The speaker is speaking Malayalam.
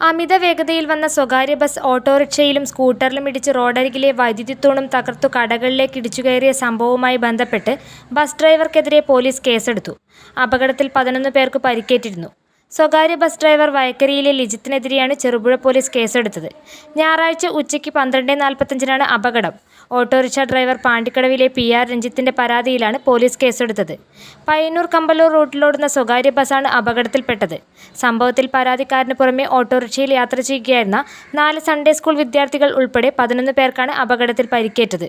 അമിത വേഗതയിൽ വന്ന സ്വകാര്യ ബസ് ഓട്ടോറിക്ഷയിലും സ്കൂട്ടറിലും ഇടിച്ച് റോഡരികിലെ വൈദ്യുതി തൂണും തകർത്തു കടകളിലേക്ക് ഇടിച്ചുകയറിയ സംഭവവുമായി ബന്ധപ്പെട്ട് ബസ് ഡ്രൈവർക്കെതിരെ പോലീസ് കേസെടുത്തു. അപകടത്തിൽ പതിനൊന്ന് പേർക്ക് പരിക്കേറ്റിരുന്നു. സ്വകാര്യ ബസ് ഡ്രൈവർ വയക്കരിയിലെ ലിജിത്തിനെതിരെയാണ് ചെറുപുഴ പോലീസ് കേസെടുത്തത്. ഞായറാഴ്ച ഉച്ചയ്ക്ക് പന്ത്രണ്ട് നാൽപ്പത്തഞ്ചിനാണ് അപകടം. ഓട്ടോറിക്ഷ ഡ്രൈവർ പാണ്ടിക്കടവിലെ പി ആർ രഞ്ജിത്തിന്റെ പരാതിയിലാണ് പോലീസ് കേസെടുത്തത്. പയ്യന്നൂർ കമ്പലൂർ റൂട്ടിലോടുന്ന സ്വകാര്യ ബസ്സാണ് അപകടത്തിൽപ്പെട്ടത്. സംഭവത്തിൽ പരാതിക്കാരന് പുറമെ ഓട്ടോറിക്ഷയിൽ യാത്ര ചെയ്യുകയായിരുന്ന നാല് സൺഡേ സ്കൂൾ വിദ്യാർത്ഥികൾ ഉൾപ്പെടെ പതിനൊന്ന് പേർക്കാണ് അപകടത്തിൽ പരിക്കേറ്റത്.